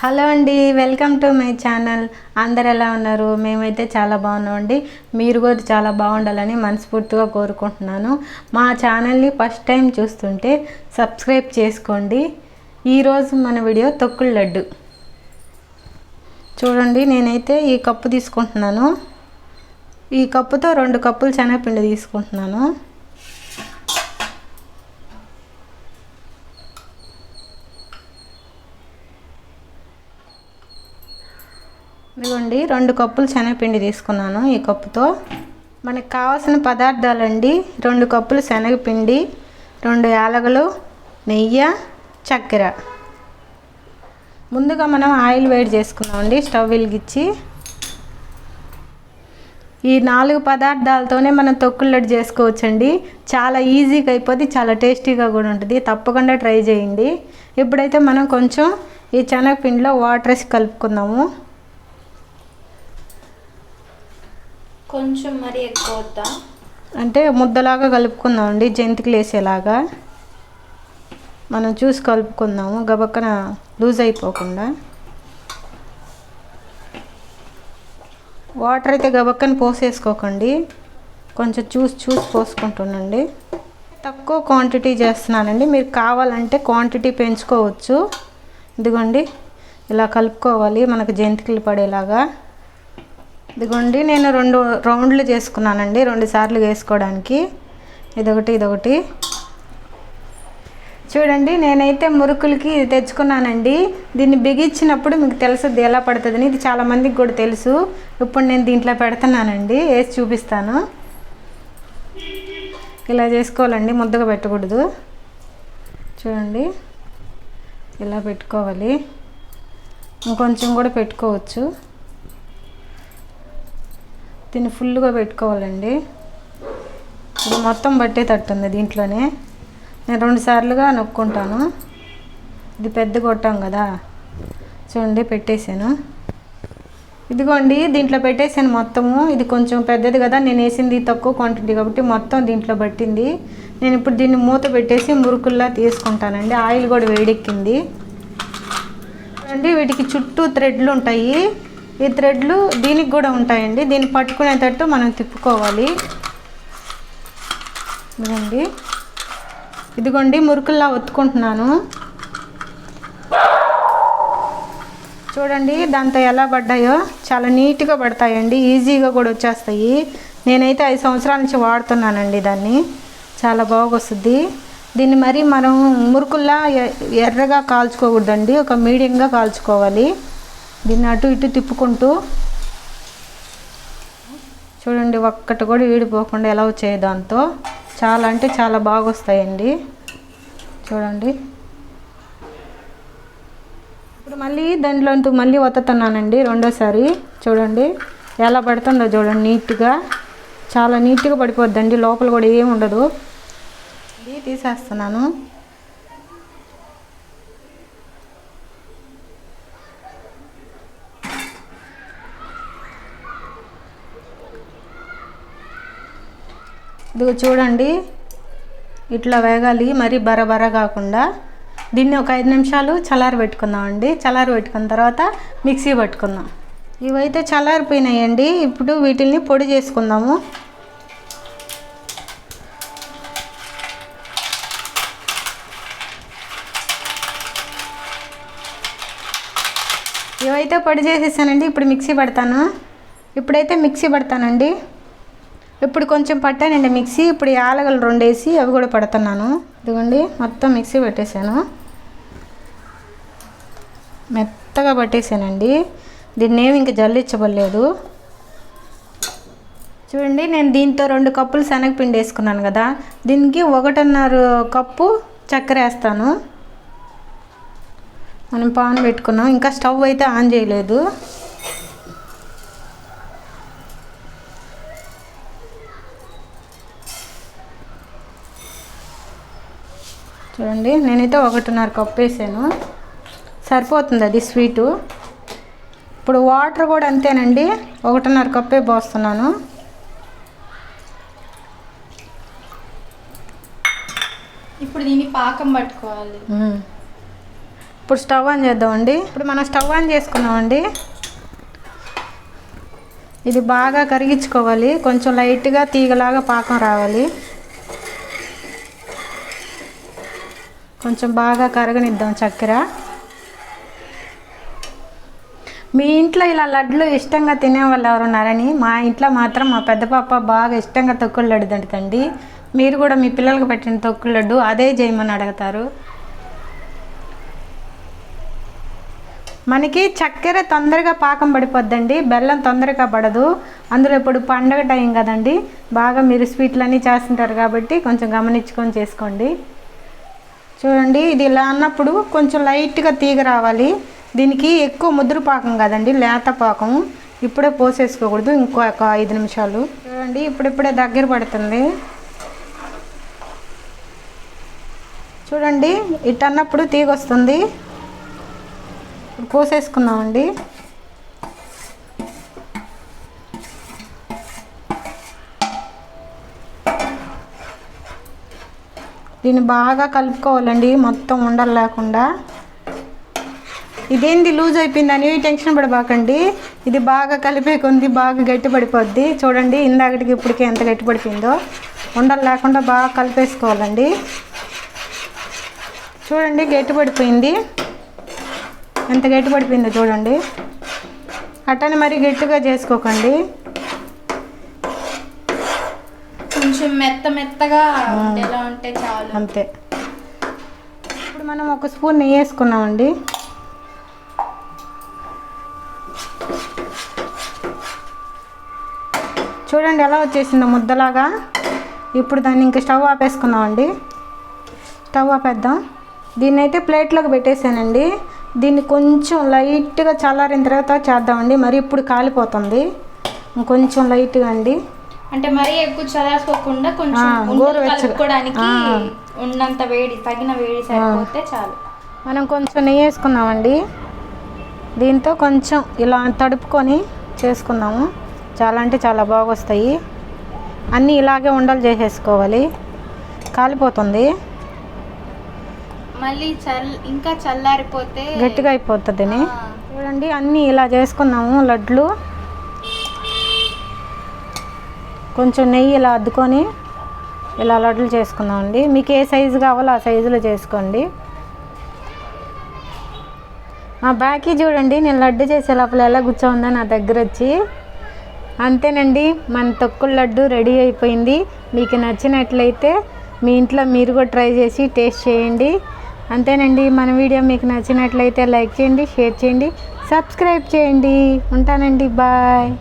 Hello అండి welcome to my channel. అందరు ఎలా ఉన్నారు? మేమైతే చాలా బాగున్నామండి. మీరు కూడా చాలా బాగుండాలని మనస్ఫూర్తిగా కోరుకుంటున్నాను. మా ఛానల్ని ఫస్ట్ టైం చూస్తుంటే సబ్స్క్రైబ్ చేసుకోండి. ఈరోజు మన వీడియో తొక్కుడు లడ్డు. చూడండి నేనైతే ఈ కప్పు తీసుకుంటున్నాను. ఈ కప్పుతో రెండు కప్పులు శనగపిండి తీసుకుంటున్నాను. ఇదిగోండి రెండు కప్పులు శనగపిండి తీసుకున్నాను ఈ కప్పుతో. మనకు కావాల్సిన పదార్థాలండి రెండు కప్పులు శనగపిండి రెండు యాలగలు నెయ్యి చక్కెర. ముందుగా మనం ఆయిల్ వేడి చేసుకున్నామండి స్టవ్ వెలిగించి. ఈ నాలుగు పదార్థాలతోనే మనం తొక్కులు చేసుకోవచ్చండి. చాలా ఈజీగా అయిపోతే చాలా టేస్టీగా కూడా ఉంటుంది. తప్పకుండా ట్రై చేయండి. ఇప్పుడైతే మనం కొంచెం ఈ శనగపిండిలో వాటర్ వేసి కలుపుకుందాము. కొంచెం మరి ఎక్కువ వద్దా అంటే ముద్దలాగా కలుపుకుందామండి జంతికలు వేసేలాగా. మనం చూసి కలుపుకుందాము గబక్కన లూజ్ అయిపోకుండా. వాటర్ అయితే గబక్కన పోసేసుకోకండి. కొంచెం చూసి చూసి పోసుకుంటుండండి. తక్కువ క్వాంటిటీ చేస్తున్నానండి. మీరు కావాలంటే క్వాంటిటీ పెంచుకోవచ్చు. ఇదిగోండి ఇలా కలుపుకోవాలి మనకు జంతికలు పడేలాగా. ఇదిగోండి నేను రెండు రౌండ్లు చేసుకున్నానండి రెండు సార్లు వేసుకోవడానికి. ఇదొకటి ఇదొకటి. చూడండి నేనైతే మురుకులకి ఇది తెచ్చుకున్నానండి. దీన్ని బిగించినప్పుడు మీకు తెలుసుద్ది ఎలా పడుతుందని ఇది చాలా మందికి కూడా తెలుసు. ఇప్పుడు నేను దీంట్లో పెడుతున్నానండి వేసి చూపిస్తాను. ఇలా చేసుకోవాలండి ముద్దగా పెట్టకూడదు. చూడండి ఇలా పెట్టుకోవాలి. ఇంకొంచెం కూడా పెట్టుకోవచ్చు. దీన్ని ఫుల్గా పెట్టుకోవాలండి. ఇది మొత్తం పట్టేటట్టుంది దీంట్లోనే. నేను రెండు సార్లుగా నొక్కుంటాను. ఇది పెద్ద కొట్టాం కదా. చూడండి పెట్టేశాను. ఇదిగోండి దీంట్లో పెట్టేసాను మొత్తము. ఇది కొంచెం పెద్దది కదా నేను వేసింది తక్కువ క్వాంటిటీ కాబట్టి మొత్తం దీంట్లో పట్టింది. నేను ఇప్పుడు దీన్ని మూత పెట్టేసి మురుకుల్లా తీసుకుంటానండి. ఆయిల్ కూడా వేడెక్కింది. చూడండి వీటికి చుట్టూ థ్రెడ్లు ఉంటాయి. ఈ థ్రెడ్లు దీనికి కూడా ఉంటాయండి. దీన్ని పట్టుకునేటట్టు మనం తిప్పుకోవాలి. ఇదిగోండి. ఇదిగోండి మురుకుల్లా ఒత్తుకుంటున్నాను. చూడండి దాంతో ఎలా పడ్డాయో. చాలా నీట్గా పడతాయండి. ఈజీగా కూడా వచ్చేస్తాయి. నేనైతే ఐదు సంవత్సరాల నుంచి వాడుతున్నానండి దాన్ని. చాలా బాగొస్తుంది. దీన్ని మరి మనం మురుకుల్లా ఎ- ఎర్రగా కాల్చుకోకూడదండి. ఒక మీడియంగా కాల్చుకోవాలి. దీన్ని అటు ఇటు తిప్పుకుంటూ చూడండి ఒక్కటి కూడా వీడిపోకుండా ఎలా వచ్చాయి దాంతో. చాలా అంటే చాలా బాగా వస్తాయండి చూడండి. ఇప్పుడు మళ్ళీ దాంట్లో మళ్ళీ వత్తుతున్నానండి రెండోసారి. చూడండి ఎలా పడుతుందో చూడండి నీట్గా. చాలా నీట్గా పడిపోద్దండి లోపల కూడా ఏమి ఉండదు. తీసేస్తున్నాను. ఇది చూడండి. ఇట్లా వేగాలి మరీ బరబర కాకుండా. దీన్ని ఒక ఐదు నిమిషాలు చల్లారి పెట్టుకుందామండి. చల్లారి పెట్టుకున్న తర్వాత మిక్సీ పట్టుకుందాం. ఇవైతే చల్లారిపోయినాయండి. ఇప్పుడు వీటిని పొడి చేసుకుందాము. ఇవైతే పొడి చేసేసానండి. ఇప్పుడు మిక్సీ పడతాను. ఇప్పుడైతే మిక్సీ పడతానండి. ఇప్పుడు కొంచెం పట్టానండి మిక్సీ. ఇప్పుడు యాలగలు రెండు వేసి అవి కూడా పడుతున్నాను. ఇదిగోండి మొత్తం మిక్సీ పెట్టేశాను. మెత్తగా పట్టేశానండి. దీన్ని ఏమి ఇంకా జల్లించబడలేదు. చూడండి నేను దీంతో రెండు కప్పులు శనగపిండి వేసుకున్నాను కదా. దీనికి ఒకటిన్నర కప్పు చక్కెర వేస్తాను. మనం పాన్ పెట్టుకున్నాం. ఇంకా స్టవ్ అయితే ఆన్ చేయలేదు. చూడండి నేనైతే ఒకటిన్నర కప్పు వేసాను. సరిపోతుంది అది స్వీటు. ఇప్పుడు వాటర్ కూడా అంతేనండి ఒకటిన్నర కప్పే పోస్తున్నాను. ఇప్పుడు దీన్ని పాకం పట్టుకోవాలి. ఇప్పుడు స్టవ్ ఆన్ చేద్దామండి. ఇప్పుడు మనం స్టవ్ ఆన్ చేసుకున్నామండి. ఇది బాగా కరిగించుకోవాలి కొంచెం లైట్గా తీగలాగా పాకం రావాలి. కొంచెం బాగా కరగనిద్దాం చక్కెర. మీ ఇంట్లో ఇలా లడ్లు ఇష్టంగా తినే వాళ్ళు ఎవరు ఉన్నారని? మా ఇంట్లో మాత్రం మా పెద్ద పాప బాగా ఇష్టంగా తొక్కుడు లడ్డు తింటుందండి. మీరు కూడా మీ పిల్లలకు పెట్టిన తొక్కుడు లడ్డు అదే చేయమని అడుగుతారు. మనకి చక్కెర తొందరగా పాకం పడిపోద్దండి బెల్లం తొందరగా పడదు. అందులో ఇప్పుడు పండగ టైం కదండి బాగా మీరు స్వీట్లన్నీ చేస్తుంటారు కాబట్టి కొంచెం గమనించుకొని చేసుకోండి. చూడండి ఇది ఇలా అన్నప్పుడు కొంచెం లైట్గా తీగ రావాలి. దీనికి ఎక్కువ ముద్ర పాకం కదండి లేత పాకం. ఇప్పుడే పోసేసుకోకూడదు ఇంకో ఒక ఐదు నిమిషాలు. చూడండి ఇప్పుడిప్పుడే దగ్గర పడుతుంది. చూడండి ఇటు అన్నప్పుడు తీగ వస్తుంది పోసేసుకున్నామండి దీన్ని బాగా కలుపుకోవాలండి. మొత్తం ఉండలు లేకుండా. ఇదేంది లూజ్ అయిపోయిందని టెన్షన్ పడబాకండి. ఇది బాగా కలిపే కొంది బాగా గట్టి పడిపోద్ది చూడండి ఇందాకటికి ఇప్పటికి ఎంత గట్టి పడిపోయిందో ఉండలు లేకుండా బాగా కలిపేసుకోవాలండి. చూడండి గట్టి పడిపోయింది ఎంత గట్టి పడిపోయిందో చూడండి. అట్టని మరి గట్టిగా చేసుకోకండి. కొంచెం మెత్త మెత్తగా ఎలా ఉంటే చాలు. అంతే. ఇప్పుడు మనం ఒక స్పూన్ నెయ్యి వేసుకున్నామండి. చూడండి ఎలా వచ్చేసిందో ముద్దలాగా. ఇప్పుడు దాన్ని ఇంకా స్టవ్ ఆపేసుకున్నామండి స్టవ్ ఆపేద్దాం. దీన్ని అయితే ప్లేట్లోకి పెట్టేసానండి. దీన్ని కొంచెం లైట్గా చల్లారిన తర్వాత చేద్దామండి. మరి ఇప్పుడు కాలిపోతుంది. కొంచెం లైట్గా అండి. అంటే మరీ ఎక్కువ చల్లార్చుకోకుండా కొంచెం ఉండలు. కలుపుకోవడానికి. ఉన్నంత వేడి తగిన వేడి సరిపోతే చాలు. మనం కొంచెం నెయ్యి వేసుకున్నామండి. దీంతో కొంచెం ఇలా తడుపుకొని చేసుకుందాము చాలా అంటే చాలా బాగా వస్తాయి అన్నీ ఇలాగే ఉండలు చేసేసుకోవాలి. కాలిపోతుంది. మళ్ళీ చల్ ఇంకా చల్లారిపోతే గట్టిగా అయిపోతుందని ఆ, చూడండి అన్నీ ఇలా చేసుకున్నాము. లడ్లు కొంచెం నెయ్యి ఇలా అద్దుకొని ఇలా లడ్లు చేసుకుందామండి. మీకు ఏ సైజు కావాలో ఆ సైజులో చేసుకోండి. మా బ్యాకీ చూడండి. నేను లడ్డు చేసే లోపల ఎలా కూర్చోందో నా దగ్గర వచ్చి. అంతేనండి మన తొక్కుల లడ్డు రెడీ అయిపోయింది. మీకు నచ్చినట్లయితే మీ ఇంట్లో మీరు కూడా ట్రై చేసి టేస్ట్ చేయండి. అంతేనండి మన వీడియో మీకు నచ్చినట్లయితే లైక్ చేయండి షేర్ చేయండి సబ్స్క్రైబ్ చేయండి. ఉంటానండి బాయ్.